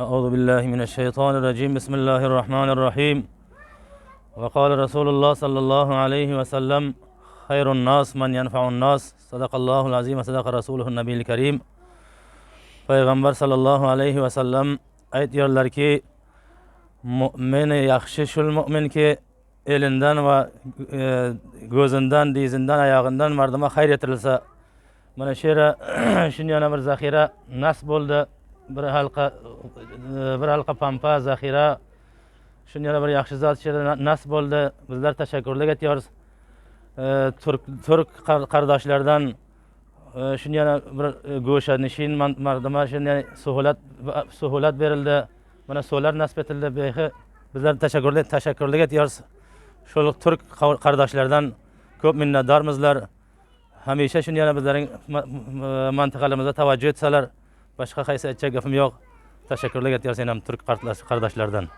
أعوذ بالله من الشيطان الرجيم. بسم الله الرحمن الرحيم. وقال رسول الله صلى الله عليه وسلم خير الناس من ينفع الناس. صدق الله العظيم صدق رسوله النبي الكريم. پیغمبر صلى الله عليه وسلم ایت یارلار کی مؤمن یخشی المؤمن کی الیندن و آه، گوزندن دیزندن آیاغندن مردما خیر یترلسا منشیر شنیانه بر ذخیره نصب بولده. Bir halqa bir halqa pampa zaxira shuni yana bir yaxshi zot shu nasib nasb bo'ldi. Bizlar tashakkurlik aytyapmiz e, turk turk qardoshlardan e, shuni yana bir e, go'sha nishin man- mardima shuni suhulat suhulat berildi. Mana suvlar nasib etildi. Behi bizlar tashakkurlik tashakkurlik aytyapmiz shu turk qardoshlardan ko'p minnatdormizlar. Hamisha shuni yana bizlarning ma- tavajjuh etsalar. Başka kaysa edecek yapım yok. Teşekkürler getiriyor senem Türk kardeşlerden.